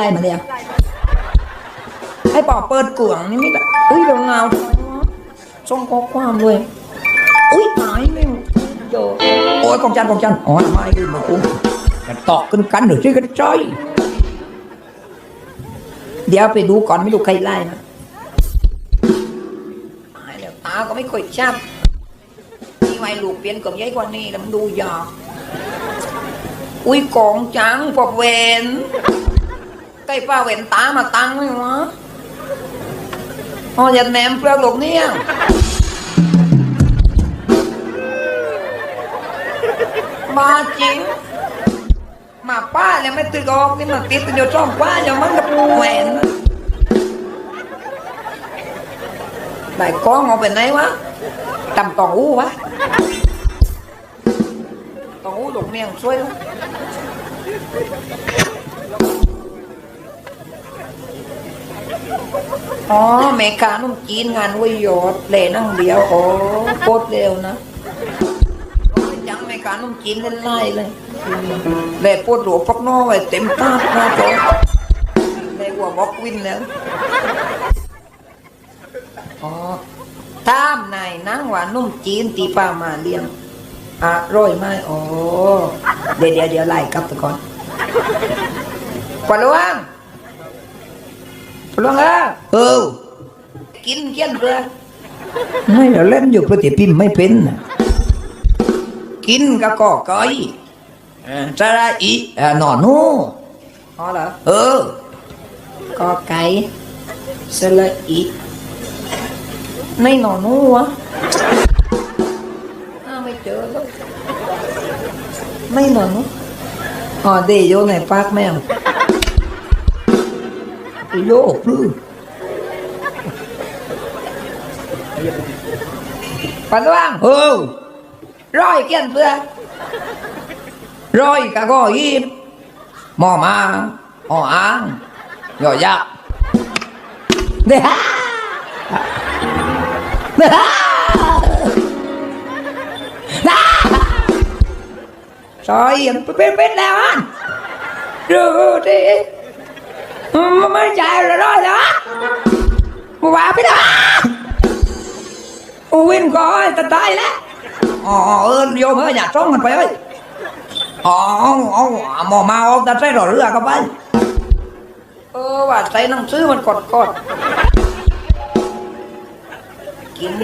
ได้มาเนี่ยให้ปอเปิดกล่องนี่ไม่ได้อุ้ยเราเงาส่งข้อความเลยอุ้ยหายเลยโดโอ้ยกองจันกองจันอ๋อทำไมดูมาคุ้มจะตอกกันกันหรือที่กันจ้อยเดี๋ยวไปดูก่อนไม่รู้ใครไล่นะตายแล้วตาก็ไม่ค่อยชัดมีไว้ลูกเปลี่ยนกับยัยกว่านี้แล้วมันดูยากอุ้ยกองจังพวกเวน ใกล้ป้าเวนตามาตังไหมวะอ๋ออย่าแหนมเปลือกหลกเนี่ยมาจริง มาป้ายังไม่ตื่นออกนี่มันติดอยู่ช่องป้ายังมันกับแหวนได้กล้องเอาเป็นไหนวะตำตองอู้วะตองอู้หลงเมียงช่วยว อ๋อเมกานุ่มจีนงานวิยอดเลนั่งเดียวโอ้โคตรเร็วนะยังเมกานุ่มจีนเล่นไล่เลยเลยปวดหัวพักนอกไว้เต็มตาหน้าจอเลยหัวบอกวินแล้วอ๋อตามนายนั่งว่านุ่มจีนตีป้ามาเลี้ยงอร่อยไหมอ๋อเดี๋ยวเดี๋ยวเดี๋ยวไล่กลับไปก่อนปลวง ลวงเออเออ กินเกี้ยนเพื่อไม่เราเล่นอยู่ปฏิพิมพ์ไม่เป็นน่ะกินก็ก่อก้อยสระอีเอ่อหนอนูอ๋อเหรอเออกอไก่สระอีในหนอนูวะอ้าวไม่เจอเลยไม่หนอนูอ๋อเดโยในปากแม วโยกปลื้มปันว่างเออร้อย ไม่ใจเร้อยนะกูว่าพี่นะกูวิ่งก่อนจะตายแล้วอ๋อเอิญโยมเอ้ยอย่าจ้องกันไปเอ้ยอ๋อเอหมอมาเอาแต่ใส่หล่อเรือก็ไปเออว่าใส่หนังซื้อมันกดกดกิน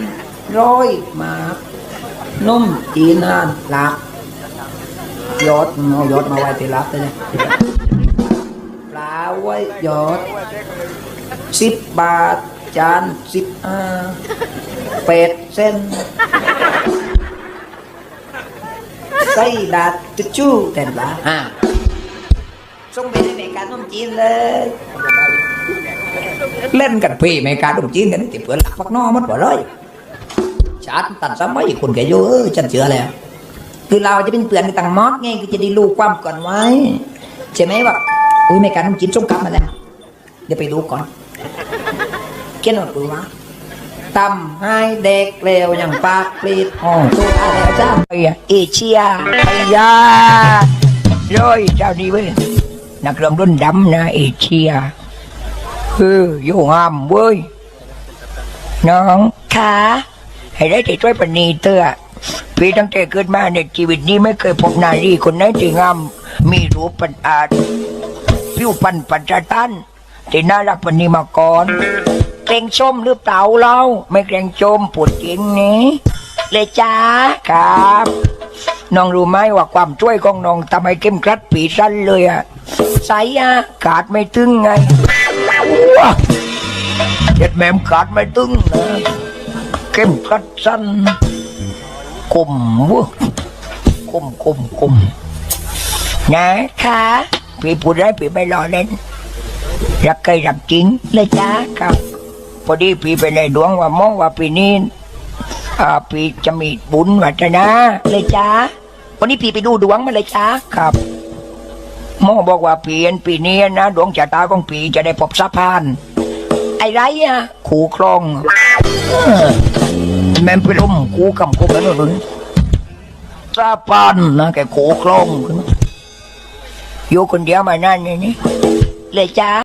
ร้อยมานุ่มจีนานลักยอดเอายอดมาไว้ที่รับเลย ไว้ยอดสิบบาท จานสิบห้าเป็ดเส้นใส่ดาดจุดจู้แต่นปลาอ่าส่งไปในเมกาขนมจีนเลย เล่นกันพี่เมกาขนมจีนกันนี่ติเพื่อนหลักพักนอกมัดบ่เลยชาติตัดสมัยคนแกอยู่เออฉันเชื่อแล้ว คือเราจะเป็นเพื่อนกันต่างมอดไงคือจะได้รู้ความก่อนไว้ใช่ไหมว่า อุ้ยเมกาขนมจีนส่งกลับมาแล้วเดี๋ยวไปดูก่อนเกี่ยนหนวดปือวะทำให้เด็กเร็วอย่างปากปลีดอ๋อตัวอะไรจ้าเอเชียไอ้ยาร้อยเจ้าดีเว้ยนักเรียนรุ่นดำนะเอเชียเออโยงามเว้ยน้องขาให้ได้ที่ช่วยปณีเตอพี่ตั้งแต่เกิดมาในชีวิตนี้ไม่เคยพบนารีคนไหนที่งามมีรูปปันอาจ ผิวปันปัจจตันที่น่ารักปณีมาก่อนเกรงชมหรือเปล่าเราไม่เกรงชมปวดจริงนี้เลยจ้าครับน้องรู้ไหมว่าความช่วยของน้องทำให้เข้มกรัดปีสั้นเลยอะใส่อะขาดไม่ตึงไงเจ็ดแมมขาดไม่ตึงนะเข้มกรัดสั้นคมวะคมคมคมนะคะ พี่พูดได้พี่ไม่รอเล่นรักใครรักจริงเลยจ้าครับ พอดีพี่ไปในดวงว่ามองว่าปีนี้อ่าพี่จะมีบุญวัฒนาเลยจ้าวันนี้พี่ไปดูดวงมาเลยจ้าครับหมอบอกว่าปีนปีนี้นะดวงชะตาของพี่จะได้พบสะพาน ไอ้ไรอะขู่คลองเออแม่นไปล้มขู่กำขู่กันเลยสะพานนะแกขู่คลองขึ้นมา อยู่คนเดียวมานั่นนี่นี่เลยจ้า